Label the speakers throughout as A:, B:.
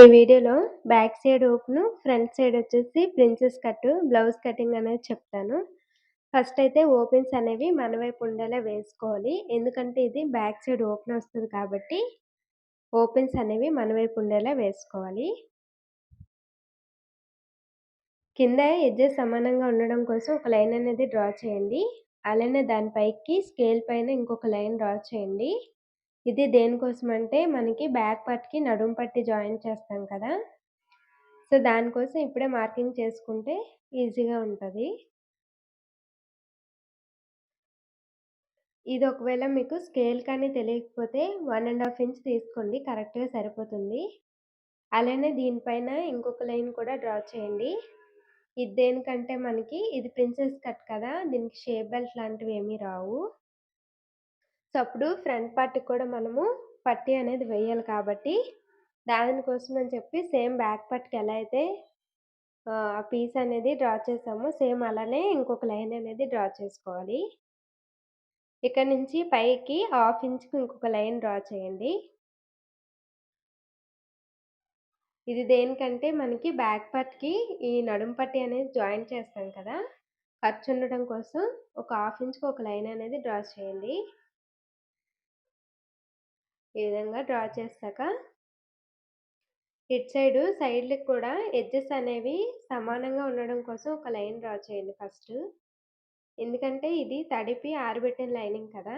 A: ఈ వీడియోలో back side open, front side వచ్చేసి ప్రిన్సెస్ కట్, బ్లౌజ్ కటింగ్ అనేది చెప్తాను. ఫస్ట్ అయితే ఓపెన్స్ అనేవి మన వైపు ఉండేలా వేసుకోవాలి. ఎందుకంటే ఇది బ్యాక్ సైడ్ ఓపెన్ వస్తుంది కాబట్టి ఓపెన్స్ అనేవి మన వైపు ఉండేలా వేసుకోవాలి. కింద ఎడ్జెస్ సమానంగా ఉండడం కోసం ఒక లైన్ అనేది డ్రా చేయండి. అలానే దానిపైకి స్కేల్ పైన ఇంకొక లైన్ డ్రా చేయండి. ఇది దేనికోసం అంటే మనకి బ్యాక్ పార్ట్‌కి నడుము పట్టి జాయిన్ చేస్తాం కదా! సో, దానికోసం ఇప్పుడే మార్కింగ్ చేసుకుంటే ఈజీగా ఉంటుంది ఇది ఒకవేళ మీకు స్కేల్ కానీ తెలియకపోతే వన్ అండ్ హాఫ్ ఇంచ్ తీసుకోండి. కరెక్ట్‌గా సరిపోతుంది. అలానే దీనిపైన ఇంకొక లైన్ కూడా డ్రా చేయండి. ఇది దేనికంటే మనకి ఇది ప్రిన్సెస్ కట్ కదా! దీనికి షేప్ బెల్ట్ లాంటివి ఏమీ రావు. సో, అప్పుడు ఫ్రంట్ పార్ట్ కూడా మనము పట్టీ అనేది వేయాలి కాబట్టి దానికోసం అని చెప్పి సేమ్ బ్యాక్ పార్ట్‌కి ఎలా అయితే ఆ పీస్ అనేది డ్రా చేసామో సేమ్ అలానే ఇంకొక లైన్ అనేది డ్రా చేసుకోవాలి. ఇక్కడ నుంచి పైకి హాఫ్ ఇంచ్‌కి ఇంకొక లైన్ డ్రా చేయండి. ఇది దేనికంటే మనకి బ్యాక్ పార్ట్‌కి ఈ నడుము పట్టీ అనేది జాయిన్ చేస్తాం కదా! ఖర్చు ఉండడం కోసం ఒక హాఫ్ ఇంచ్‌కి ఒక లైన్ అనేది డ్రా చేయండి. ఈ విధంగా డ్రా చేశాక ఇటు సైడ్ సైడ్లకు కూడా ఎడ్జెస్ అనేవి సమానంగా ఉండడం కోసం ఒక లైన్ డ్రా చేయండి ఫస్ట్. ఎందుకంటే ఇది తడిపి ఆరబెట్టిన లైనింగ్ కదా!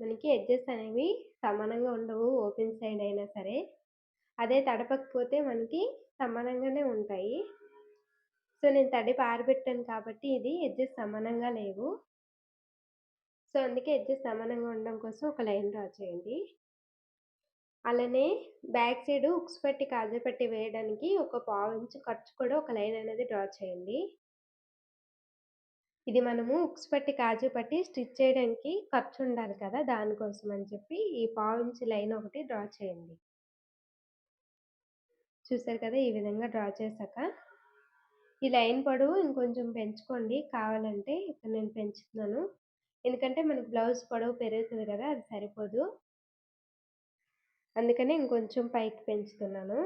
A: మనకి ఎడ్జెస్ అనేవి సమానంగా ఉండవు ఓపెన్ సైడ్ అయినా సరే. అదే తడపకపోతే మనకి సమానంగానే ఉంటాయి. సో, నేను తడిపి ఆరబెట్టాను కాబట్టి ఇది ఎడ్జెస్ సమానంగా లేవు. సో, అందుకే ఎడ్జెస్ సమానంగా ఉండడం కోసం ఒక లైన్ డ్రా చేయండి. అలానే బ్యాక్ సైడ్ ఉక్స్ పెట్టి కాజా పెట్టి వేయడానికి ఒక పావించు ఖర్చు కూడా ఒక లైన్ అనేది డ్రా చేయండి. ఇది మనము ఉక్స్ పట్టి, కాజు పట్టి స్టిచ్ చేయడానికి ఖర్చు ఉండాలి కదా! దానికోసం అని చెప్పి ఈ పావించు లైన్ ఒకటి డ్రా చేయండి. చూసారు కదా! ఈ విధంగా డ్రా చేశాక ఈ లైన్ పొడవు ఇంకొంచెం పెంచుకోండి కావాలంటే. ఇక్కడ నేను పెంచుతున్నాను. ఎందుకంటే మనకు బ్లౌజ్ పొడవు పెరుగుతుంది కదా! అది సరిపోదు. అందుకని ఇంకొంచెం పైకి పెంచుతున్నాను.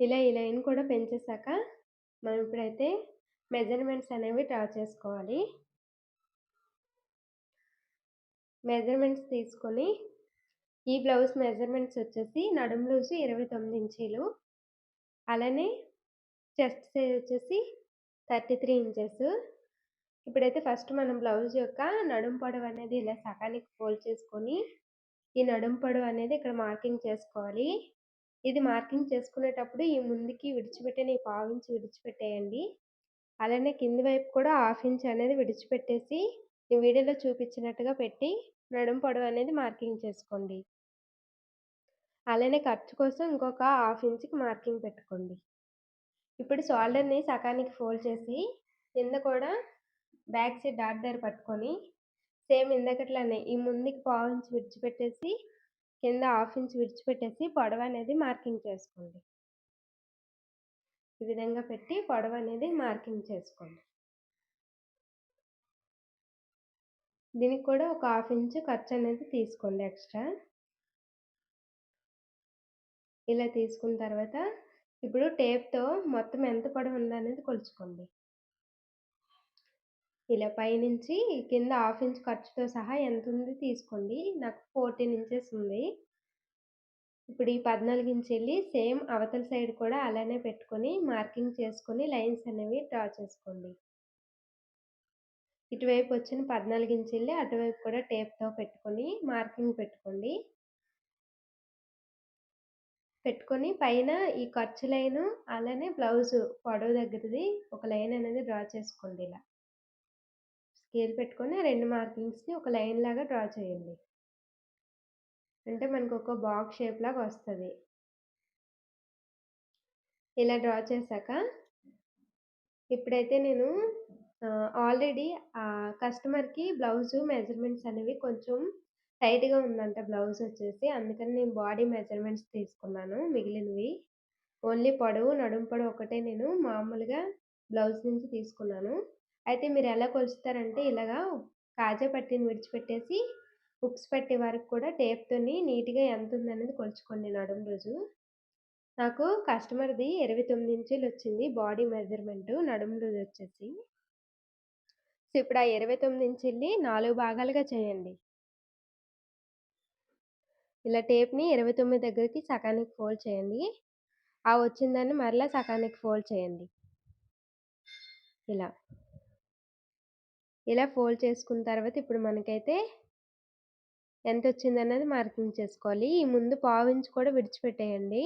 A: ఇలా ఈ లైన్ కూడా పెంచేసాక మనం ఇప్పుడైతే మెజర్‌మెంట్స్ అనేవి డ్రా చేసుకోవాలి. మెజర్‌మెంట్స్ తీసుకొని ఈ బ్లౌజ్ మెజర్‌మెంట్స్ వచ్చేసి నడుము లూజు 29 ఇంచీలు. అలానే చెస్ట్ సైజ్ వచ్చేసి 33 ఇంచెస్. ఇప్పుడైతే ఫస్ట్ మనం బ్లౌజ్ యొక్క నడుం పొడవు అనేది ఇలా సగానికి ఫోల్డ్ చేసుకొని ఈ నడుం పొడవు అనేది ఇక్కడ మార్కింగ్ చేసుకోవాలి. ఇది మార్కింగ్ చేసుకునేటప్పుడు ఈ ముందుకి విడిచిపెట్టిన ఈ పావించి విడిచిపెట్టేయండి. అలానే కింది వైపు కూడా హాఫ్ ఇంచ్ అనేది విడిచిపెట్టేసి ఈ వీడియోలో చూపించినట్టుగా పెట్టి నడుం పొడవు అనేది మార్కింగ్ చేసుకోండి. అలానే ఖర్చు కోసం ఇంకొక హాఫ్ ఇంచ్‌కి మార్కింగ్ పెట్టుకోండి. ఇప్పుడు షోల్డర్‌ని సగానికి ఫోల్డ్ చేసి కింద కూడా బ్యాక్ సైడ్ డాట్ దగ్గర పట్టుకొని సేమ్ ఇందాకట్లానే ఈ ముందుకి పావు ఇంచ్ విడిచిపెట్టేసి కింద హాఫ్ ఇంచ్ విడిచిపెట్టేసి పొడవ అనేది మార్కింగ్ చేసుకోండి. ఈ విధంగా పెట్టి పొడవ అనేది మార్కింగ్ చేసుకోండి. దీనికి కూడా ఒక హాఫ్ ఇంచ్ ఖర్చు అనేది తీసుకోండి ఎక్స్ట్రా. ఇలా తీసుకున్న తర్వాత ఇప్పుడు టేప్‌తో మొత్తం ఎంత పొడవు ఉందనేది కొలుచుకోండి. ఇలా పైనుంచి కింద హాఫ్ ఇంచ్ ఖర్చుతో సహా ఎంత ఉంది తీసుకోండి. నాకు 14 ఇంచెస్ ఉంది. ఇప్పుడు ఈ 14 ఇంచీలు సేమ్ అవతల సైడ్ కూడా అలానే పెట్టుకొని మార్కింగ్ చేసుకొని లైన్స్ అనేవి డ్రా చేసుకోండి. ఇటువైపు వచ్చిన 14 ఇంచీలే అటువైపు కూడా టేప్‌తో పెట్టుకొని మార్కింగ్ పెట్టుకోండి. పెట్టుకొని పైన ఈ ఖర్చు లైను అలానే బ్లౌజు పొడవు దగ్గరది ఒక లైన్ అనేది డ్రా చేసుకోండి ఇలా. స్కేల్ పెట్టుకొని ఆ రెండు మార్కింగ్స్‌ని ఒక లైన్ లాగా డ్రా చేయండి. అంటే మనకు ఒక బాక్స్ షేప్ లాగా వస్తుంది ఇలా డ్రా చేశాక ఇప్పుడైతే నేను ఆల్రెడీ ఆ కస్టమర్‌కి బ్లౌజు మెజర్‌మెంట్స్ అనేవి కొంచెం టైట్‌గా ఉందంట బ్లౌజ్ వచ్చేసి. అందుకని నేను బాడీ మెజర్‌మెంట్స్ తీసుకున్నాను మిగిలినవి. ఓన్లీ పొడవు, నడుము పొడవు ఒకటే నేను మామూలుగా బ్లౌజ్ నుంచి తీసుకున్నాను. అయితే మీరు ఎలా కొలుస్తారంటే ఇలాగా కాజా పట్టీని విడిచిపెట్టేసి హుక్స్ పెట్టే వరకు కూడా టేప్‌తోని నీట్‌గా ఎంత ఉందనేది కొలుచుకోండి నడుము రోజు నాకు కస్టమర్‌ది 29 ఇంచీలొచ్చింది బాడీ మెజర్‌మెంటు నడుము లూజొచ్చేసి. సో, ఇప్పుడు ఆ ఇరవై తొమ్మిది ఇంచుల్ని నాలుగు భాగాలుగా చేయండి. ఇలా టేప్‌ని 29 దగ్గరికి సగానికి ఫోల్డ్ చేయండి. ఆ వచ్చిందాన్ని మరలా సగానికి ఫోల్డ్ చేయండి. ఇలా. ఇలా ఫోల్డ్ చేసుకున్న తర్వాత ఇప్పుడు మనకైతే ఎంత ఎంతొచ్చిందన్నది మార్కింగ్ చేసుకోవాలి. ఈ ముందు పావించి కూడా విడిచిపెట్టేయండి.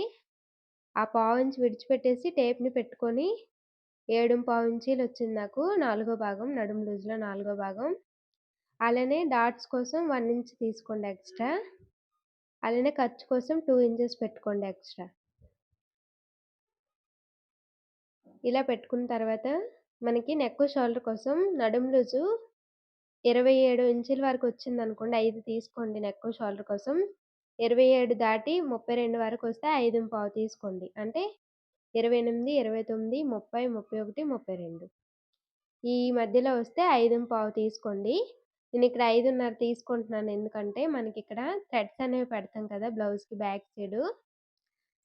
A: ఆ పావించి విడిచిపెట్టేసి టేప్‌ని పెట్టుకొని ఏడు పావు ఇంచీలు వచ్చింది నాకు నాలుగో భాగం నడుము లూజ్‌లో నాలుగో భాగం. అలానే డాట్స్ కోసం వన్ ఇంచ్ తీసుకోండి ఎక్స్‌ట్రా. అలానే ఖర్చు కోసం టూ ఇంచెస్ పెట్టుకోండి ఎక్స్‌ట్రా. ఇలా పెట్టుకున్న తర్వాత మనకి నెక్, షోల్డర్ కోసం నడుము లూజు 27 ఇంచుల వరకు వచ్చింది అనుకోండి ఐదు తీసుకోండి నెక్, షోల్డర్ కోసం. 27 దాటి ముప్పై రెండు వరకు వస్తే ఐదు పావు తీసుకోండి. అంటే 28, 29, 30, 31, 32 ఈ మధ్యలో వస్తే ఐదు పావు తీసుకోండి. నేను ఇక్కడ 5.5 తీసుకుంటున్నాను. ఎందుకంటే మనకి ఇక్కడ థ్రెడ్స్ అనేవి పెడతాం కదా! బ్లౌజ్‌కి బ్యాక్ సైడు.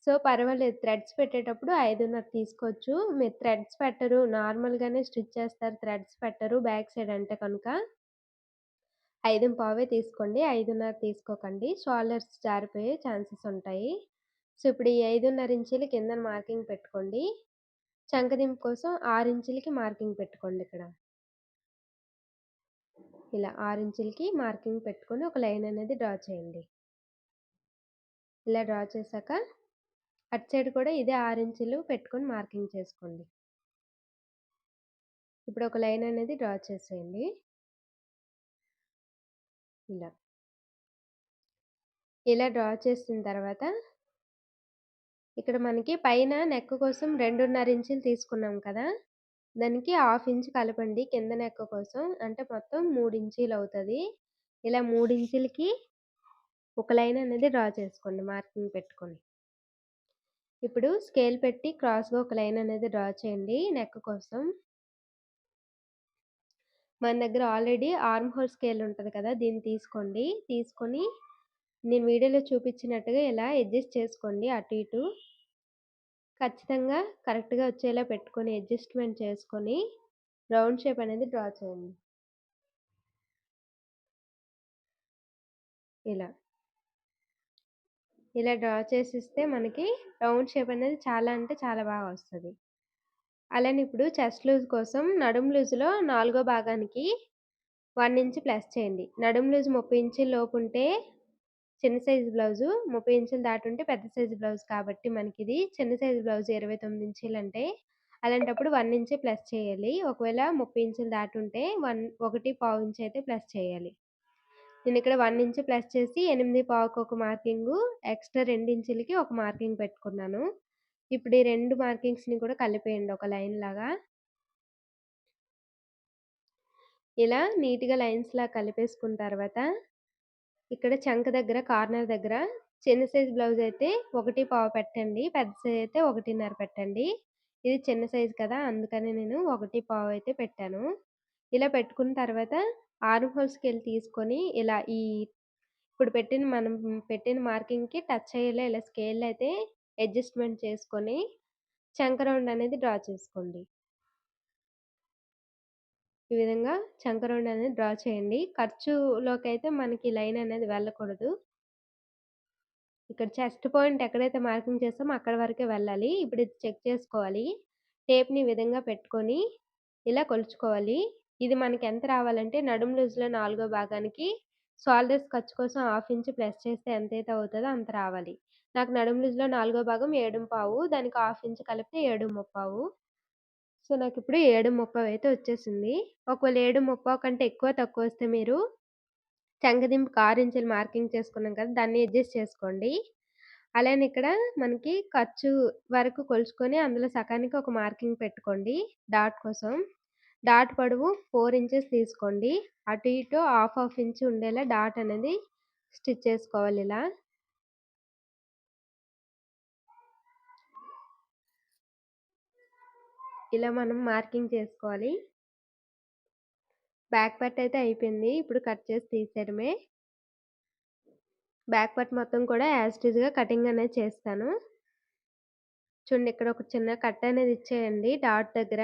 A: సో, పర్వాలేదు థ్రెడ్స్ పెట్టేటప్పుడు 5.5 తీసుకోవచ్చు. మీరు థ్రెడ్స్ పెట్టరు నార్మల్‌గానే స్టిచ్ చేస్తారు థ్రెడ్స్ పెట్టరు బ్యాక్ సైడ్ అంటే కనుక 5.5 తీసుకోండి. 5.5 తీసుకోకండి. షోల్డర్స్ జారిపోయే ఛాన్సెస్ ఉంటాయి. సో, ఇప్పుడు ఈ 5.5 ఇంచీలు కిందన మార్కింగ్ పెట్టుకోండి. చంకదింపు కోసం ఆరు ఇంచులకి మార్కింగ్ పెట్టుకోండి ఇక్కడ. ఇలా ఆరు ఇంచులకి మార్కింగ్ పెట్టుకొని ఒక లైన్ అనేది డ్రా చేయండి. ఇలా డ్రా చేశాక అటు సైడ్ కూడా ఇదే ఆరు ఇంచులు పెట్టుకొని మార్కింగ్ చేసుకోండి. ఇప్పుడు ఒక లైన్ అనేది డ్రా చేసేయండి. ఇలా. ఇలా డ్రా చేసిన తర్వాత ఇక్కడ మనకి పైన నెక్ కోసం 2.5 ఇంచులు తీసుకున్నాం కదా! దానికి హాఫ్ ఇంచ్ కలపండి కింద నెక్క కోసం. అంటే మొత్తం 3 అవుతుంది ఇలా మూడు ఇంచులకి ఒక లైన్ అనేది డ్రా చేసుకోండి మార్కింగ్ పెట్టుకొని. ఇప్పుడు స్కేల్ పెట్టి క్రాస్‌గా ఒక లైన్ అనేది డ్రా చేయండి నెక్ కోసం. మన దగ్గర ఆల్రెడీ ఆర్మ్ హోల్ స్కేల్ ఉంటుంది కదా! దీన్ని తీసుకోండి. తీసుకొని నేను వీడియోలో చూపించినట్టుగా ఇలా అడ్జస్ట్ చేసుకోండి అటు ఇటు. ఖచ్చితంగా కరెక్ట్‌గా వచ్చేలా పెట్టుకొని అడ్జస్ట్‌మెంట్ చేసుకొని రౌండ్ షేప్ అనేది డ్రా చేయండి. ఇలా. ఇలా డ్రా చేసిస్తే మనకి రౌండ్ షేప్ అనేది చాలా అంటే చాలా బాగా వస్తుంది అలానే ఇప్పుడు చెస్ట్ లూజ్ కోసం నడుం లూజ్‌లో నాలుగో భాగానికి వన్ ఇంచ్ ప్లస్ చేయండి. నడుం లూజ్ 30 ఇంచుల లోపు ఉంటే చిన్న సైజు బ్లౌజు. 30 ఇంచులు దాటుంటే పెద్ద సైజు బ్లౌజ్ కాబట్టి మనకి ఇది చిన్న సైజు బ్లౌజ్ ఇరవై తొమ్మిది ఇంచులు అంటే అలాంటప్పుడు వన్ ఇంచే ప్లస్ చేయాలి. ఒకవేళ 30 ఇంచులు దాటుంటే వన్ ఒకటి పావు ఇంచ్ అయితే ప్లస్ చేయాలి. నేను ఇక్కడ వన్ ఇంచ్ ప్లస్ చేసి 8.5కి ఒక మార్కింగు, ఎక్స్‌ట్రా రెండు ఇంచులకి ఒక మార్కింగ్ పెట్టుకున్నాను. ఇప్పుడు ఈ రెండు మార్కింగ్స్‌ని కూడా కలిపేయండి ఒక లైన్ లాగా. ఇలా నీట్‌గా లైన్స్‌లా కలిపేసుకున్న తర్వాత ఇక్కడ చంక దగ్గర కార్నర్ దగ్గర చిన్న సైజ్ బ్లౌజ్ అయితే 1.5 పెట్టండి. పెద్ద సైజ్ అయితే 1.5 పెట్టండి. ఇది చిన్న సైజు కదా! అందుకని నేను 1.5 అయితే పెట్టాను. ఇలా పెట్టుకున్న తర్వాత ఆర్మ్ హోల్ స్కేల్ తీసుకొని ఇలా ఈ ఇప్పుడు పెట్టిన మనం పెట్టిన మార్కింగ్‌కి టచ్ అయ్యేలా ఇలా స్కేల్ అయితే అడ్జస్ట్‌మెంట్ చేసుకొని చంకరౌండ్ అనేది డ్రా చేసుకోండి. ఈ విధంగా చంకరౌండ్ అనేది డ్రా చేయండి. ఖర్చులోకైతే మనకి లైన్ అనేది వెళ్ళకూడదు. ఇక్కడ చెస్ట్ పాయింట్ ఎక్కడైతే మార్కింగ్ చేస్తామో అక్కడ వరకే వెళ్ళాలి. ఇప్పుడు ఇది చెక్ చేసుకోవాలి. టేప్‌ని ఈ విధంగా పెట్టుకొని ఇలా కొలుచుకోవాలి. ఇది మనకి ఎంత రావాలంటే నడుము లూజ్‌లో నాలుగో భాగానికి షోల్డర్స్ ఖర్చు కోసం హాఫ్ ఇంచ్ ప్లస్ చేస్తే ఎంతైతే అవుతుందో అంత రావాలి. నాకు నడుము లూజ్‌లో నాలుగో భాగం 7.5 దానికి హాఫ్ ఇంచ్ కలిపితే 7.5 సో, నాకు ఇప్పుడు ఏడు ముప్పావు అయితే వచ్చేసింది. ఒకవేళ 7.5 కంటే ఎక్కువ తక్కువ వస్తే మీరు చంకదింపుకి 6 ఇంచులు మార్కింగ్ చేసుకున్నాం కదా! దాన్ని అడ్జస్ట్ చేసుకోండి. అలానే ఇక్కడ మనకి ఖర్చు వరకు కొలుచుకొని అందులో సకానికి ఒక మార్కింగ్ పెట్టుకోండి డాట్ కోసం. డాట్ పొడవు ఫోర్ ఇంచెస్ తీసుకోండి. అటు ఇటు హాఫ్ హాఫ్ ఇంచ్ ఉండేలా డాట్ అనేది స్టిచ్ చేసుకోవాలి ఇలా. ఇలా మనం మార్కింగ్ చేసుకోవాలి. బ్యాక్ పార్ట్ అయితే అయిపోయింది. ఇప్పుడు కట్ చేసి తీసేయడమే. బ్యాక్ పార్ట్ మొత్తం కూడా యాజ్టీజ్గా కటింగ్ అనేది చేస్తాను. చూడండి ఇక్కడ ఒక చిన్న కట్ అనేది ఇచ్చేయండి డాట్ దగ్గర.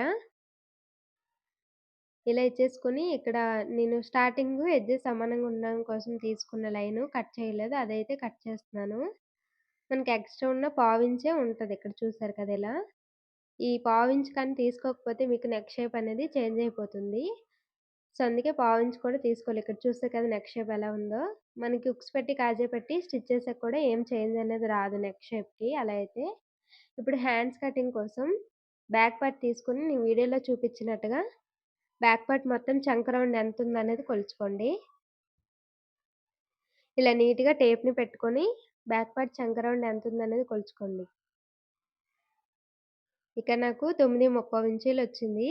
A: ఇలా ఇచ్చేసుకొని ఇక్కడ నేను స్టార్టింగ్ ఎడ్జెస్ సమానంగా ఉండడం కోసం తీసుకున్న లైను కట్ చేయలేదు. అదైతే కట్ చేస్తున్నాను. మనకి ఎక్స్ట్రా ఉన్న పావించే ఉంటుంది ఇక్కడ చూసారు కదా ఇలా. ఈ పావించ్ కానీ తీసుకోకపోతే మీకు నెక్ షేప్ అనేది చేంజ్ అయిపోతుంది. సో, అందుకే పావించ్ కూడా తీసుకోవాలి. ఇక్కడ చూస్తే కదా నెక్ షేప్ ఎలా ఉందో. మనకి ఉక్స్ పెట్టి, కాజే పెట్టి స్టిచ్ చేసాక కూడా ఏం చేంజ్ అనేది రాదు నెక్ షేప్‌కి అలా అయితే. ఇప్పుడు హ్యాండ్స్ కటింగ్ కోసం బ్యాక్ పార్ట్ తీసుకొని నేను వీడియోలో చూపించినట్టుగా బ్యాక్ పార్ట్ మొత్తం చంక రౌండ్ ఎంత ఉందనేది కొలుచుకోండి. ఇలా నీట్‌గా టేప్‌ని పెట్టుకొని బ్యాక్ పార్ట్ చంక రౌండ్ ఎంత ఉందనేది కొలుచుకోండి. ఇక నాకు 9.35 ఇంచీలు వచ్చింది.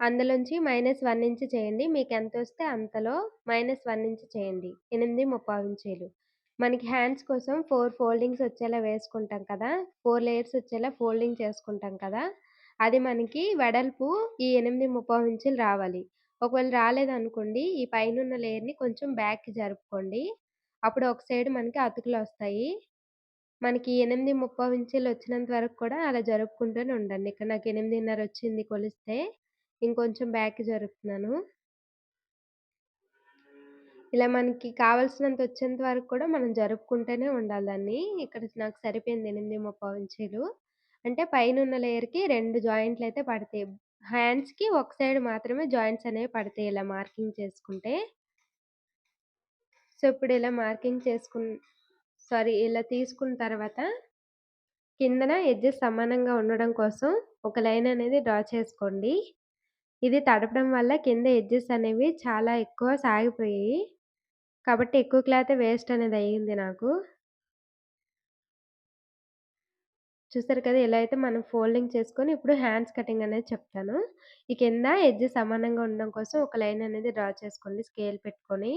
A: అందులోంచి మైనస్ వన్ ఇంచ్ చేయండి. మీకు ఎంత వస్తే అంతలో మైనస్ వన్ ఇంచ్ చేయండి. 8.35 ఇంచీలు. మనకి హ్యాండ్స్ కోసం ఫోర్ ఫోల్డింగ్స్ వచ్చేలా వేసుకుంటాం కదా! ఫోర్ లేయర్స్ వచ్చేలా ఫోల్డింగ్ చేసుకుంటాం కదా! అది మనకి వెడల్పు ఈ 8.35 ఇంచులు రావాలి. ఒకవేళ రాలేదనుకోండి ఈ పైనున్న లేయర్‌ని కొంచెం బ్యాక్‌కి జరుపుకోండి. అప్పుడు ఒక సైడ్ మనకి అతుకులు వస్తాయి మనకి 8.35 ఇంచులు వచ్చినంత వరకు కూడా అలా జరుపుకుంటూనే ఉండండి. ఇక్కడ నాకు 8.5 వచ్చింది కొలిస్తే. ఇంకొంచెం బ్యాక్ జరుపుతున్నాను. ఇలా మనకి కావాల్సినంత వచ్చేంత వరకు కూడా మనం జరుపుకుంటూనే ఉండాలి దాన్ని. ఇక్కడ నాకు సరిపోయింది 8.35 ఇంచీలు. అంటే పైనున్న లేయర్‌కి 2 జాయింట్లయితే పడతాయి. హ్యాండ్స్‌కి ఒక సైడ్ మాత్రమే జాయింట్స్ అనేవి పడతాయి ఇలా మార్కింగ్ చేసుకుంటే. సో, ఇప్పుడు ఇలా మార్కింగ్ చేసుకున్ సారీ ఇలా తీసుకున్న తర్వాత కిందన ఎడ్జెస్ సమానంగా ఉండడం కోసం ఒక లైన్ అనేది డ్రా చేసుకోండి. ఇది తడపడం వల్ల కింద ఎడ్జెస్ అనేవి చాలా ఎక్కువ సాగిపోయాయి. కాబట్టి ఎక్కువ క్లాతే వేస్ట్ అనేది అయ్యింది నాకు. చూసారు కదా! ఇలా అయితే మనం ఫోల్డింగ్ చేసుకొని ఇప్పుడు హ్యాండ్స్ కటింగ్ అనేది చెప్తాను. ఈ కింద ఎడ్జ్ సమానంగా ఉండడం కోసం ఒక లైన్ అనేది డ్రా చేసుకోండి స్కేల్ పెట్టుకొని.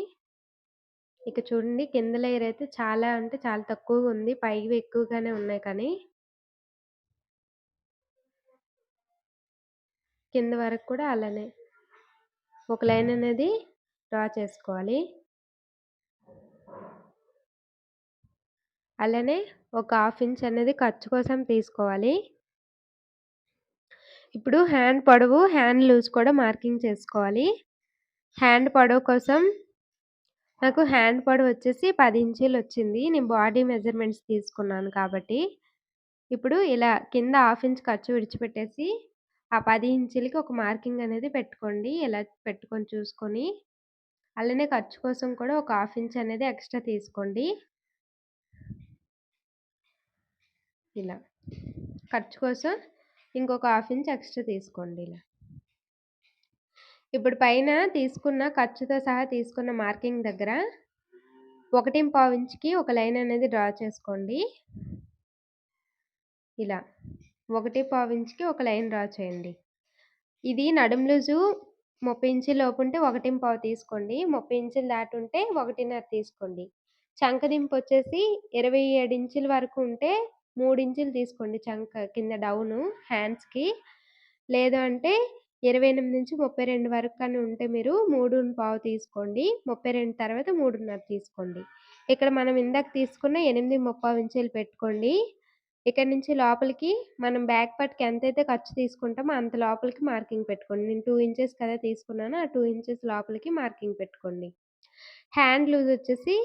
A: ఇక చూడండి కింద లేయర్ అయితే చాలా అంటే చాలా తక్కువగా ఉంది. పైవి ఎక్కువగానే ఉన్నాయి కానీ కింద వరకు కూడా అలానే. ఒక లైన్ అనేది డ్రా చేసుకోవాలి. అలానే ఒక హాఫ్ ఇంచ్ అనేది ఖర్చు కోసం తీసుకోవాలి. ఇప్పుడు హ్యాండ్ పొడవు, హ్యాండ్ లూజ్ కూడా మార్కింగ్ చేసుకోవాలి. హ్యాండ్ పొడవు కోసం నాకు హ్యాండ్ పొడవు వచ్చేసి పది ఇంచీలు వచ్చింది. నేను బాడీ మెజర్‌మెంట్స్ తీసుకున్నాను కాబట్టి. ఇప్పుడు ఇలా కింద హాఫ్ ఇంచ్ ఖర్చు విడిచిపెట్టేసి ఆ పది ఇంచులకి ఒక మార్కింగ్ అనేది పెట్టుకోండి. ఇలా పెట్టుకొని చూసుకొని అలానే ఖర్చు కోసం కూడా ఒక హాఫ్ ఇంచ్ అనేది ఎక్స్ట్రా తీసుకోండి. ఇలా. ఖర్చు కోసం ఇంకొక హాఫ్ ఇంచ్ ఎక్స్ట్రా తీసుకోండి ఇలా. ఇప్పుడు పైన తీసుకున్న ఖర్చుతో సహా తీసుకున్న మార్కింగ్ దగ్గర 1.5 ఇంచ్‌కి ఒక లైన్ అనేది డ్రా చేసుకోండి. ఇలా. 1.5 ఇంచ్‌కి ఒక లైన్ డ్రా చేయండి. ఇది నడుము లూజు 30 ఇంచుల లోపు ఉంటే 1.5 తీసుకోండి. 30 ఇంచులు దాటి ఉంటే 1.5 తీసుకోండి. చంకదింపు వచ్చేసి 27 ఇంచుల వరకు ఉంటే ఇంచులు తీసుకోండి చంక కింద డౌను హ్యాండ్స్‌కి. లేదు అంటే 28-32 వరకు కానీ ఉంటే మీరు 3.5 తీసుకోండి. 32 తర్వాత 3.5 తీసుకోండి. ఇక్కడ మనం ఇందాక తీసుకున్న 8.35 ఇంచులు పెట్టుకోండి. ఇక్కడ నుంచి లోపలికి మనం బ్యాక్ పార్ట్‌కి ఎంతైతే ఖర్చు తీసుకుంటామో అంత లోపలికి మార్కింగ్ పెట్టుకోండి. నేను టూ ఇంచెస్ కదా తీసుకున్నాను. ఆ టూ ఇంచెస్ లోపలికి మార్కింగ్ పెట్టుకోండి. హ్యాండ్ లూజ్ వచ్చేసి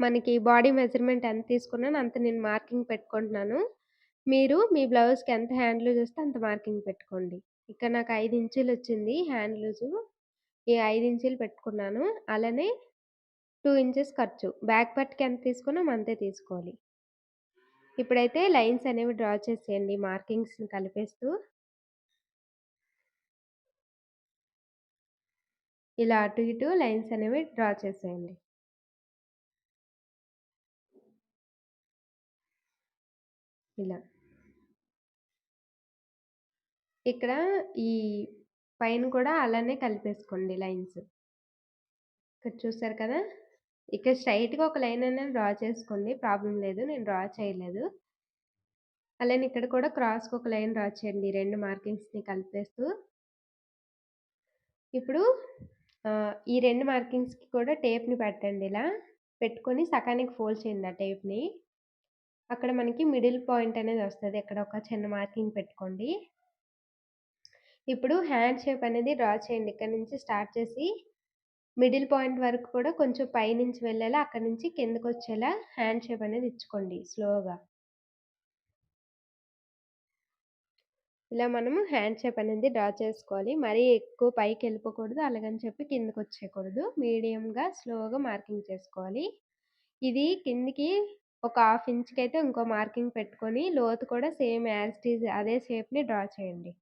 A: మనకి బాడీ మెజర్‌మెంట్ ఎంత తీసుకున్నానో అంత నేను మార్కింగ్ పెట్టుకుంటున్నాను. మీరు మీ బ్లౌజ్‌కి ఎంత హ్యాండ్ లూజ్ వస్తే అంత మార్కింగ్ పెట్టుకోండి. ఇక్కడ నాకు ఐదు ఇంచులు వచ్చింది హ్యాండ్ లూజు. ఈ ఐదు ఇంచులు పెట్టుకున్నాను. అలానే టూ ఇంచెస్ ఖర్చు. బ్యాక్ పార్ట్‌కి ఎంత తీసుకున్నాం అంతే తీసుకోవాలి. ఇప్పుడైతే లైన్స్ అనేవి డ్రా చేసేయండి మార్కింగ్స్‌ని కలిపేస్తూ. ఇలా అటు ఇటు లైన్స్ అనేవి డ్రా చేసేయండి. ఇలా. ఇక్కడ ఈ పైన కూడా అలానే కలిపేసుకోండి లైన్స్. ఇక్కడ చూసారు కదా! ఇక్కడ స్ట్రైట్గా ఒక లైన్ అనేది డ్రా చేసుకోండి. ప్రాబ్లం లేదు. నేను డ్రా చేయలేదు. అలానే ఇక్కడ కూడా క్రాస్‌కి ఒక లైన్ డ్రా చేయండి. రెండు మార్కింగ్స్‌ని కలిపేస్తూ. ఇప్పుడు ఈ రెండు మార్కింగ్స్‌కి కూడా టేప్‌ని పెట్టండి ఇలా. పెట్టుకొని సకానికి ఫోల్డ్ చేయండి ఆ టేప్‌ని. అక్కడ మనకి మిడిల్ పాయింట్ అనేది వస్తుంది అక్కడ ఒక చిన్న మార్కింగ్ పెట్టుకోండి. ఇప్పుడు హ్యాండ్ షేప్ అనేది డ్రా చేయండి. ఇక్కడ నుంచి స్టార్ట్ చేసి మిడిల్ పాయింట్ వరకు కూడా కొంచెం పైనుంచి వెళ్ళేలా అక్కడ నుంచి కిందకొచ్చేలా హ్యాండ్ షేప్ అనేది ఇచ్చుకోండి స్లోగా. ఇలా మనము హ్యాండ్ షేప్ అనేది డ్రా చేసుకోవాలి. మరీ ఎక్కువ పైకి వెళ్ళిపోకూడదు అలాగని చెప్పి కిందకొచ్చేయకూడదు. మీడియంగా స్లోగా మార్కింగ్ చేసుకోవాలి. ఇది కిందికి ఒక హాఫ్ ఇంచ్‌కైతే ఇంకో మార్కింగ్ పెట్టుకొని లోతు కూడా సేమ్ యాజ్ ఇట్ ఈజ్ అదే షేప్‌ని డ్రా చేయండి.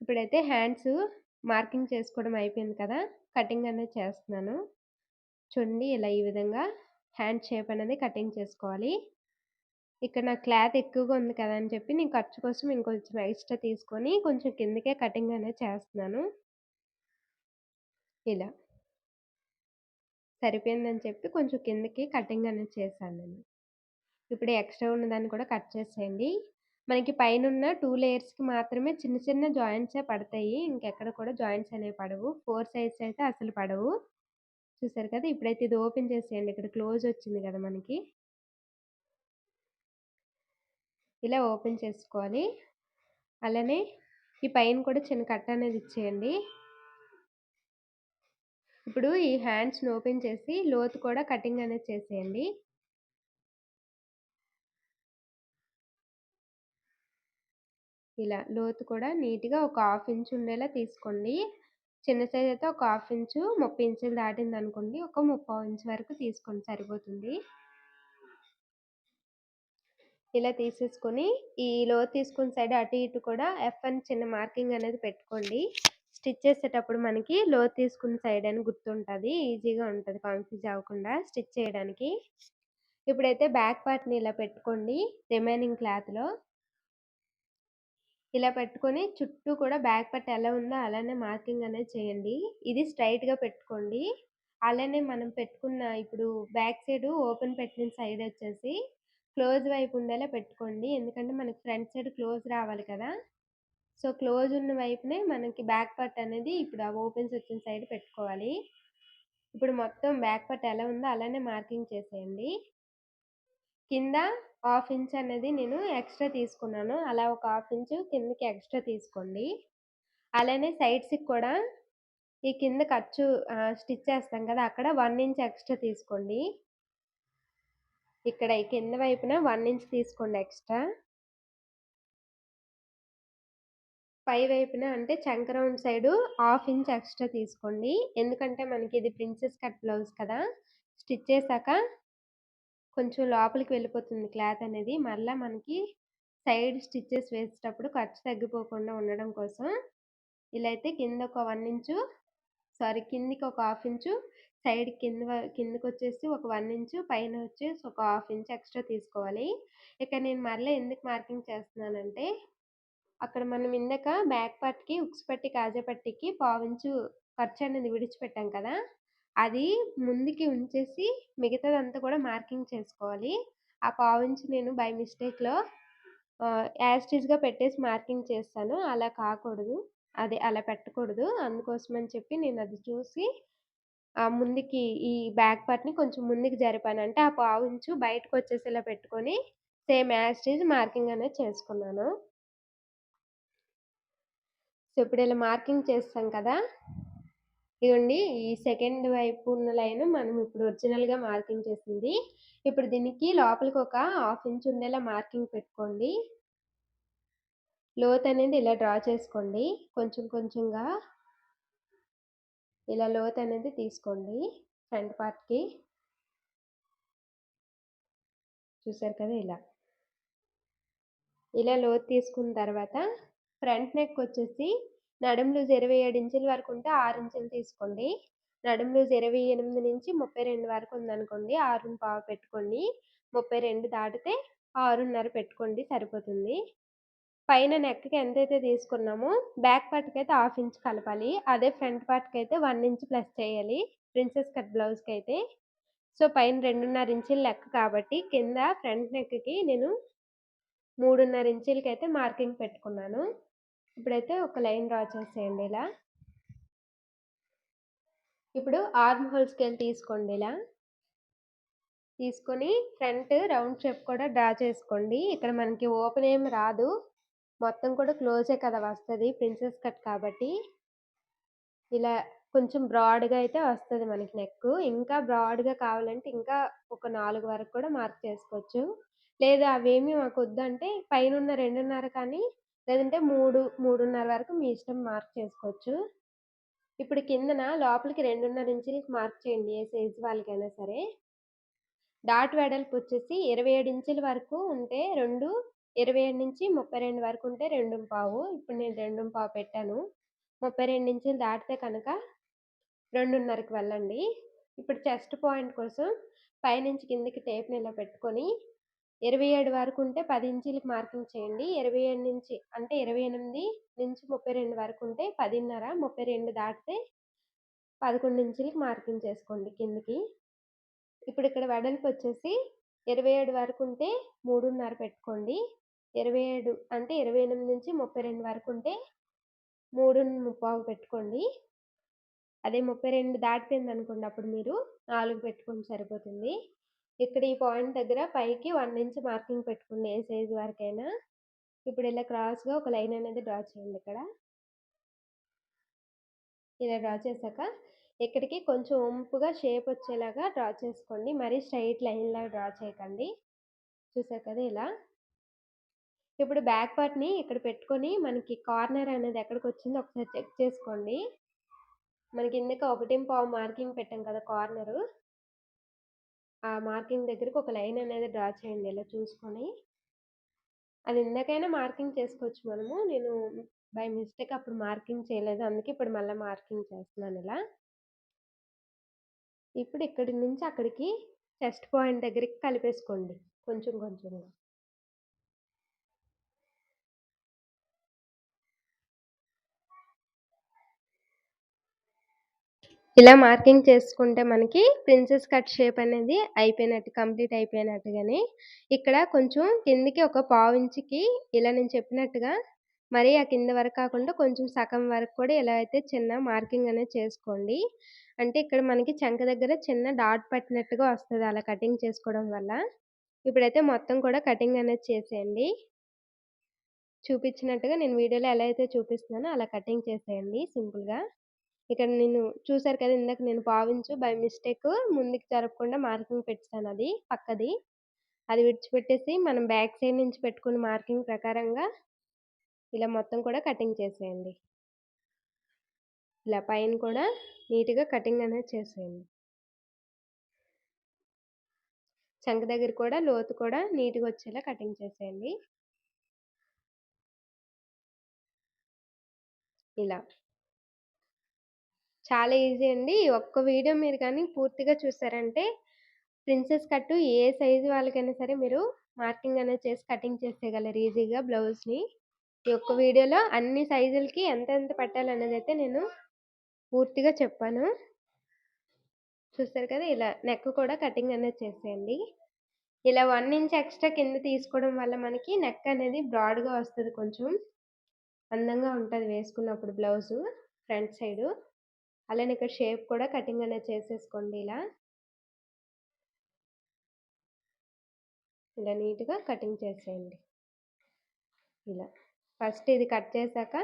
A: ఇప్పుడైతే హ్యాండ్స్ మార్కింగ్ చేసుకోవడం అయిపోయింది కదా! కటింగ్ అనేది చేస్తున్నాను. చూడండి ఇలా ఈ విధంగా హ్యాండ్ షేప్ అనేది కటింగ్ చేసుకోవాలి. ఇక్కడ నా క్లాత్ ఎక్కువగా ఉంది కదా అని చెప్పి నేను ఖర్చు కోసం ఇంకొంచెం ఎక్స్‌ట్రా తీసుకొని కొంచెం కిందకే కటింగ్ అనేది చేస్తున్నాను. ఇలా. సరిపోయిందని చెప్పి కొంచెం కిందకి కటింగ్ అనేది చేశాను నేను. ఇప్పుడు ఎక్స్‌ట్రా ఉన్నదాన్ని కూడా కట్ చేసేయండి. మనకి పైన ఉన్న టూ లేయర్స్‌కి మాత్రమే చిన్న చిన్న జాయింట్సే పడతాయి. ఇంకెక్కడ కూడా జాయింట్స్ అనేవి పడవు. ఫోర్ సైడ్స్ అయితే అసలు పడవు. చూసారు కదా! ఇప్పుడైతే ఇది ఓపెన్ చేసేయండి. ఇక్కడ క్లోజ్ వచ్చింది కదా మనకి. ఇలా ఓపెన్ చేసుకోవాలి. అలానే ఈ పైన కూడా చిన్న కట్ అనేది ఇచ్చేయండి. ఇప్పుడు ఈ హ్యాండ్స్‌ని ఓపెన్ చేసి లోతు కూడా కటింగ్ అనేది చేసేయండి. ఇలా లోతు కూడా నీట్‌గా ఒక హాఫ్ ఇంచ్ ఉండేలా తీసుకోండి. చిన్న సైజ్ అయితే ఒక హాఫ్ ఇంచు 30 ఇంచులు దాటిందనుకోండి ఒక ముప్పై ఇంచ్ వరకు తీసుకోండి సరిపోతుంది. ఇలా తీసేసుకొని ఈ లోతు తీసుకున్న సైడ్ అటు ఇటు కూడా ఎఫ్ అని చిన్న మార్కింగ్ అనేది పెట్టుకోండి. స్టిచ్ చేసేటప్పుడు మనకి లోతు తీసుకున్న సైడ్ అని గుర్తుంటుంది ఈజీగా ఉంటుంది కన్‌ఫ్యూజ్ అవ్వకుండా స్టిచ్ చేయడానికి. ఇప్పుడైతే బ్యాక్ పార్ట్‌ని ఇలా పెట్టుకోండి రిమైనింగ్ క్లాత్‌లో. ఇలా పెట్టుకొని చుట్టూ కూడా బ్యాక్ పార్ట్ ఎలా ఉందో అలానే మార్కింగ్ అనేది చేయండి. ఇది స్ట్రైట్గా పెట్టుకోండి. అలానే మనం పెట్టుకున్న ఇప్పుడు బ్యాక్ సైడ్ ఓపెన్ పెట్టిన సైడ్ వచ్చేసి క్లోజ్ వైపు ఉండేలా పెట్టుకోండి. ఎందుకంటే మనకి ఫ్రంట్ సైడ్ క్లోజ్ రావాలి కదా! సో, క్లోజ్ ఉన్న వైపునే మనకి బ్యాక్ పార్ట్ అనేది ఇప్పుడు ఆ ఓపెన్స్ వచ్చిన సైడ్ పెట్టుకోవాలి. ఇప్పుడు మొత్తం బ్యాక్ పార్ట్ ఎలా ఉందో అలానే మార్కింగ్ చేసేయండి. కింద హాఫ్ ఇంచ్ అనేది నేను ఎక్స్‌ట్రా తీసుకున్నాను. అలా ఒక హాఫ్ ఇంచు కిందకి ఎక్స్‌ట్రా తీసుకోండి. అలానే సైడ్స్‌కి కూడా ఈ కింద ఖర్చు స్టిచ్ చేస్తాం కదా! అక్కడ వన్ ఇంచ్ ఎక్స్‌ట్రా తీసుకోండి. ఇక్కడ ఈ కింద వైపున వన్ ఇంచ్ తీసుకోండి ఎక్స్‌ట్రా. పై వైపున అంటే చంక round side half inch extra తీసుకోండి. ఎందుకంటే మనకి ఇది ప్రిన్సెస్ కట్ బ్లౌజ్ కదా! స్టిచ్ చేశాక కొంచెం లోపలికి వెళ్ళిపోతుంది క్లాత్ అనేది. మళ్ళీ మనకి సైడ్ స్టిచ్చెస్ వేసేటప్పుడు ఖర్చు తగ్గిపోకుండా ఉండడం కోసం ఇలా అయితే కింద ఒక వన్ ఇంచు సారీ కిందకి ఒక హాఫ్ ఇంచు సైడ్ కింద వ కిందకొచ్చేసి ఒక వన్ ఇంచు పైన వచ్చేసి ఒక హాఫ్ ఇంచ్ ఎక్స్‌ట్రా తీసుకోవాలి. ఇక నేను మరలా ఎందుకు మార్కింగ్ చేస్తున్నానంటే అక్కడ మనం ఇందాక బ్యాక్ పార్ట్‌కి ఉక్స్ పట్టి, కాజా పట్టికి పావించు ఖర్చు అనేది విడిచిపెట్టాం కదా! అది ముందుకి ఉంచేసి మిగతాదంతా కూడా మార్కింగ్ చేసుకోవాలి. ఆ పావించు నేను బై మిస్టేక్‌లో యాస్టీజ్గా యాజ్ పెట్టేసి మార్కింగ్ చేస్తాను అలా కాకూడదు. అదే అలా పెట్టకూడదు. అందుకోసమని చెప్పి నేను అది చూసి ముందుకి ఈ బ్యాక్ పార్ట్‌ని కొంచెం ముందుకు జరిపాను. అంటే ఆ పావించు ఇలా పెట్టుకొని సేమ్ యాజ్ మార్కింగ్ అనేది చేసుకున్నాను. సో, ఇప్పుడు ఇలా మార్కింగ్ చేస్తాం కదా! ఇదిగోండి ఈ సెకండ్ వైపు ఉన్న లైన్ మనం ఇప్పుడు ఒరిజినల్‌గా మార్కింగ్ చేసింది. ఇప్పుడు దీనికి లోపలికి ఒక హాఫ్ ఇంచ్ ఉండేలా మార్కింగ్ పెట్టుకోండి. లోత్ అనేది ఇలా డ్రా చేసుకోండి. కొంచెం కొంచెంగా ఇలా లోత్ అనేది తీసుకోండి ఫ్రంట్ పార్ట్‌కి. చూసారు కదా! ఇలా. ఇలా లోత్ తీసుకున్న తర్వాత ఫ్రంట్ నెక్ వచ్చేసి నడుములు లూజ్ 27 ఇంచుల వరకు ఉంటే ఆరు ఇంచులు తీసుకోండి. నడుములు లూజ్ 28 నుంచి 32 వరకు ఉందనుకోండి 6:15 పెట్టుకోండి. 32 దాటితే 6:30 పెట్టుకోండి సరిపోతుంది. పైన నెక్‌కి ఎంతైతే తీసుకున్నామో బ్యాక్ పార్ట్‌కైతే హాఫ్ ఇంచ్ కలపాలి. అదే ఫ్రంట్ పార్ట్‌కైతే 1 ఇంచ్ ప్లస్ చేయాలి. ప్రిన్సెస్ కట్ బ్లౌజ్కి అయితే సో, పైన 2:30 ఇంచులు లెక్క కాబట్టి కింద ఫ్రంట్ నెక్‌కి నేను మూడున్నర ఇంచులకి అయితే మార్కింగ్ పెట్టుకున్నాను. ఇప్పుడైతే ఒక లైన్ డ్రా చేసేయండి ఇలా. ఇప్పుడు ఆర్మ్ హోల్ స్కేల్ తీసుకోండి ఇలా. తీసుకొని ఫ్రంట్ రౌండ్ షేప్ కూడా డ్రా చేసుకోండి. ఇక్కడ మనకి ఓపెన్ ఏం రాదు. మొత్తం కూడా క్లోజే కదా వస్తుంది. ప్రిన్సెస్ కట్ కాబట్టి. ఇలా కొంచెం బ్రాడ్గా అయితే వస్తుంది మనకి నెక్. ఇంకా బ్రాడ్గా కావాలంటే ఇంకా ఒక నాలుగు వరకు కూడా మార్క్ చేసుకోవచ్చు. లేదా అవేమి మాకు వద్దంటే పైన ఉన్న రెండున్నర కానీ లేదంటే మూడు మూడున్నర వరకు మీ ఇష్టం మార్క్ చేసుకోవచ్చు. ఇప్పుడు కిందన లోపలికి రెండున్నర ఇంచులకి మార్క్ చేయండి ఏ సైజు వాళ్ళకైనా సరే. డాట్ వెడల్పు వచ్చేసి ఇరవై ఏడు ఇంచుల వరకు ఉంటే రెండు ఇరవై ఏడు నుంచి ముప్పై రెండు వరకు ఉంటే రెండు పావు. ఇప్పుడు నేను రెండు పావు పెట్టాను. ముప్పై రెండు ఇంచులు దాటితే కనుక రెండున్నరకి వెళ్ళండి. ఇప్పుడు చెస్ట్ పాయింట్ కోసం పైనుంచి కిందకి టేప్ని ఇలా పెట్టుకొని ఇరవై ఏడు వరకు ఉంటే పది ఇంచులకు మార్కింగ్ చేయండి. ఇరవై ఏడు నుంచి అంటే ఇరవై ఎనిమిది నుంచి ముప్పై రెండు వరకు ఉంటే పదిన్నర ముప్పై రెండు దాటితే పదకొండు ఇంచులకి మార్కింగ్ చేసుకోండి కిందికి. ఇప్పుడు ఇక్కడ వెడల్పు వచ్చేసి ఇరవై ఏడు వరకు ఉంటే మూడున్నర పెట్టుకోండి. ఇరవై ఏడు అంటే ఇరవై ఎనిమిది నుంచి ముప్పై రెండు వరకు ఉంటే మూడు ముప్పావు పెట్టుకోండి. అదే ముప్పై రెండు దాటిపోయింది అనుకోండి అప్పుడు మీరు నాలుగు పెట్టుకోండి సరిపోతుంది. ఇక్కడ ఈ పాయింట్ దగ్గర పైకి వన్ ఇంచ్ మార్కింగ్ పెట్టుకోండి ఏ సైజ్ వరకైనా. ఇప్పుడు ఇలా క్రాస్గా ఒక లైన్ అనేది డ్రా చేయండి ఇక్కడ. ఇలా డ్రా చేశాక ఇక్కడికి కొంచెం వంపుగా షేప్ వచ్చేలాగా డ్రా చేసుకోండి. మరీ స్ట్రైట్ లైన్లా డ్రా చేయకండి. చూసారు కదా ఇలా. ఇప్పుడు బ్యాక్ పార్ట్ని ఇక్కడ పెట్టుకొని మనకి కార్నర్ అనేది ఎక్కడికి వచ్చిందో ఒకసారి చెక్ చేసుకోండి. మనకి ఇందుక ఒకటి పావు మార్కింగ్ పెట్టాం కదా కార్నరు. ఆ మార్కింగ్ దగ్గరికి ఒక లైన్ అనేది డ్రా చేయండి ఇలా చూసుకొని. అది ఇందాకైనా మార్కింగ్ చేసుకోవచ్చు మనము. నేను బై మిస్టేక్ అప్పుడు మార్కింగ్ చేయలేదు. అందుకే ఇప్పుడు మళ్ళీ మార్కింగ్ చేస్తున్నాను ఇలా. ఇప్పుడు ఇక్కడి నుంచి అక్కడికి చెస్ట్ పాయింట్ దగ్గరికి కలిపేసుకోండి. కొంచెం కొంచెంగా. ఇలా మార్కింగ్ చేసుకుంటే మనకి ప్రిన్సెస్ కట్ షేప్ అనేది అయిపోయినట్టు కంప్లీట్ అయిపోయినట్టుగానే ఇక్కడ కొంచెం కిందికి ఒక పావు ఇంచుకి ఇలా నేను చెప్పినట్టుగా మరి ఆ కింద వరకు కాకుండా కొంచెం సగం వరకు కూడా ఇలా అయితే చిన్న మార్కింగ్ అనేది చేసుకోండి. అంటే ఇక్కడ మనకి చంక దగ్గర చిన్న డాట్ పట్టినట్టుగా వస్తుంది అలా కటింగ్ చేసుకోవడం వల్ల. ఇప్పుడైతే మొత్తం కూడా కటింగ్ అనేది చేసేయండి. చూపించినట్టుగా నేను వీడియోలో ఎలా అయితే చూపిస్తున్నానో అలా కటింగ్ చేసేయండి సింపుల్గా. ఇక్కడ నేను చూసారు కదా ఇందాక నేను పావించు బై మిస్టేక్ ముందుకు జరపకుండా మార్కింగ్ పెట్టాను అది పక్కది. అది విడిచిపెట్టేసి మనం బ్యాక్ సైడ్ నుంచి పెట్టుకున్న మార్కింగ్ ప్రకారంగా ఇలా మొత్తం కూడా కటింగ్ చేసేయండి. ఇలా పైన కూడా నీట్గా కటింగ్ అనేది చేసేయండి. చంక దగ్గర కూడా లోతు కూడా నీట్గా వచ్చేలా కటింగ్ చేసేయండి. ఇలా చాలా ఈజీ అండి. ఒక్క వీడియో మీరు కానీ పూర్తిగా చూసారంటే ప్రిన్సెస్ కట్టు ఏ సైజు వాళ్ళకైనా సరే మీరు మార్కింగ్ అనేది చేసి కటింగ్ చేసేయగలరు ఈజీగా బ్లౌజ్ని. ఈ ఒక్క వీడియోలో అన్ని సైజులకి ఎంత ఎంత పెట్టాలనేది అయితే నేను పూర్తిగా చెప్పాను. చూస్తారు కదా ఇలా నెక్ కూడా కటింగ్ అనేది చేసేయండి. ఇలా వన్ ఇంచ్ ఎక్స్ట్రా కింద తీసుకోవడం వల్ల మనకి నెక్ అనేది బ్రాడ్గా వస్తుంది కొంచెం. అందంగా ఉంటుంది వేసుకున్నప్పుడు బ్లౌజు ఫ్రంట్ సైడు. అలానే ఇక్కడ షేప్ కూడా కటింగ్ అనేది చేసేసుకోండి ఇలా. ఇలా నీట్గా కటింగ్ చేసేయండి. ఇలా. ఫస్ట్ ఇది కట్ చేశాక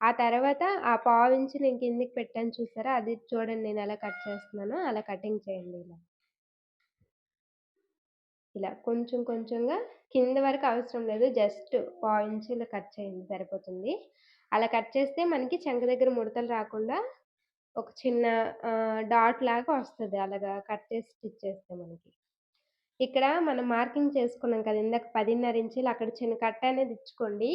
A: ఆ తర్వాత ఆ పావు ఇంచు నేను కిందికి పెట్టాను చూసారా? అది చూడండి నేను ఎలా కట్ చేస్తున్నానో అలా కటింగ్ చేయండి ఇలా. ఇలా కొంచెం కొంచెంగా కింద వరకు అవసరం లేదు జస్ట్ పావు ఇంచు ఇలా కట్ చేయండి సరిపోతుంది. అలా కట్ చేస్తే మనకి చెంక దగ్గర ముడతలు రాకుండా ఒక చిన్న డాట్ లాగా వస్తుంది. అలాగా కట్ చేసి స్టిచ్ చేస్తే మనకి. ఇక్కడ మనం మార్కింగ్ చేసుకున్నాం కదా ఇందాక పదిన్నర ఇంచులు అక్కడ చిన్న కట్ అనేది ఇచ్చుకోండి.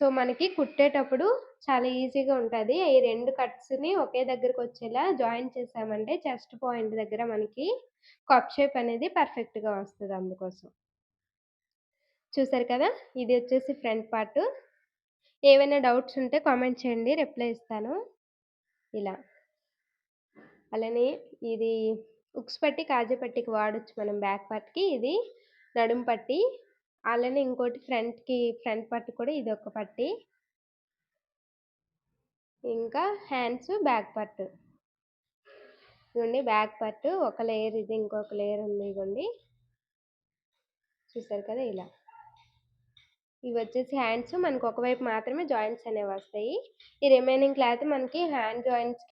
A: సో మనకి కుట్టేటప్పుడు చాలా ఈజీగా ఉంటుంది. ఈ రెండు కట్స్ని ఒకే దగ్గరకు వచ్చేలా జాయిన్ చేసామంటే చెస్ట్ పాయింట్ దగ్గర మనకి కప్ షేప్ అనేది పర్ఫెక్ట్గా వస్తుంది అందుకోసం. చూసారు కదా ఇది వచ్చేసి ఫ్రంట్ పార్ట్. ఏవైనా డౌట్స్ ఉంటే కామెంట్ చేయండి. రిప్లై ఇస్తాను. ఇలా. అలానే ఇది ఉక్స్ పట్టి కాజా పట్టికి వాడచ్చు మనం బ్యాక్ పట్టికి ఇది నడుం పట్టి. అలానే ఇంకోటి ఫ్రంట్కి ఫ్రంట్ పట్టి కూడా ఇది ఒక పట్టి. ఇంకా హ్యాండ్స్ బ్యాక్ పట్టు ఇదిగోండి బ్యాక్ పట్టు ఒక లేయర్ ఇది ఇంకొక లేయర్ ఉంది ఇదిగోండి చూసారు కదా ఇలా. ఇవి వచ్చేసి హ్యాండ్స్. మనకు ఒకవైపు మాత్రమే జాయింట్స్ అనేవి వస్తాయి. ఈ రిమైనింగ్ క్లాత్ మనకి హ్యాండ్ జాయింట్స్